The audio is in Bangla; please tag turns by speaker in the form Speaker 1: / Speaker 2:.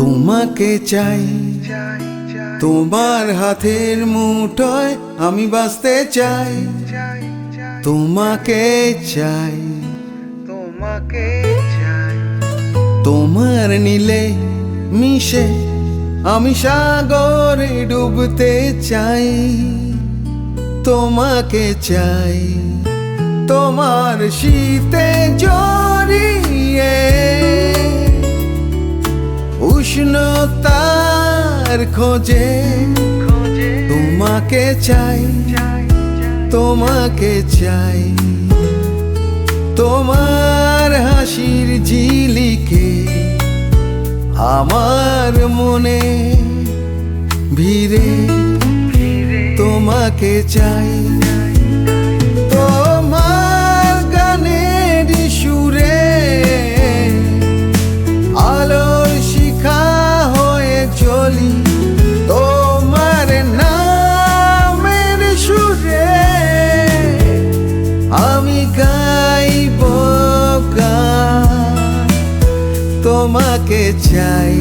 Speaker 1: তোমাকে চাই। তোমার হাতের মুঠোয় আমি বাঁচতে চাই। তোমাকে চাই।
Speaker 2: তোমাকে চাই।
Speaker 1: তোমার নীলে মিশে আমি সাগরে ডুবতে চাই। তোমাকে চাই। তোমার শীতে উষ্ণতার খোঁজে তোমাকে চাই তোমাকে চাই। তোমার হাসির ঝিলিকে আমার মনে ভিড়ে। তোমাকে চাই। চলি তোমার নামের সুরে আমি তোমাকে চাই।